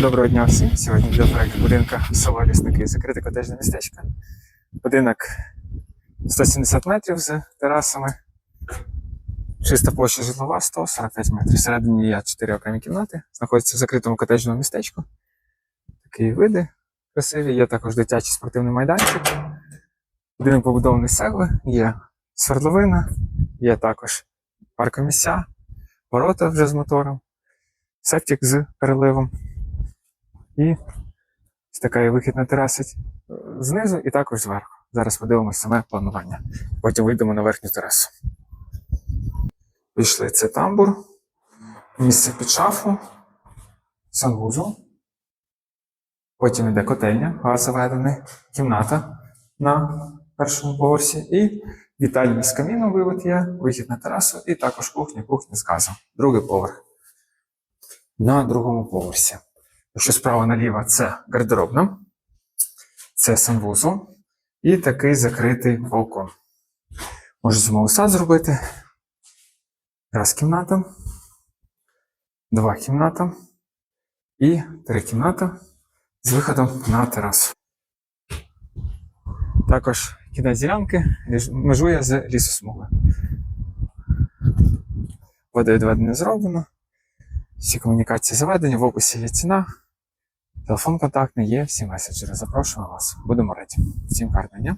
Доброго дня всім. Сьогодні для проекту будинка село Лісники закрите котежне містечко. Будинок 170 метрів з терасами. Чиста площа житлова 145 метрів. Всередині є 4 окремі кімнати. Знаходиться в закритому котежному містечку. Такі види красиві. Є також дитячий спортивний майданчик. Будинок побудований з цегли, є свердловина, є також паркомісця, ворота вже з мотором, септик з переливом. І ось така є вихід на тераси е, знизу і також зверху. Зараз подивимося саме планування. Потім вийдемо на верхню терасу. Пішли це тамбур, місце під шафу, санвузол. Потім йде котельня, газ заведений, кімната на першому поверсі і вітальня з каміном вивод є, вихід на терасу, і також кухня, кухня з газом. Другий поверх. На другому поверсі. Якщо справа наліво це гардеробна, це санвузол і такий закритий балкон. Можу зимовий сад зробити. Раз кімната, два кімната і три кімната з виходом на терасу. Також кінець ділянки межує з лісосмугою. Водовідведення зроблено. Всі комунікації заведені, в описі є ціна. Телефон контактний є, всі меседжери. Запрошую вас. Будемо раді. Всім гарного дня.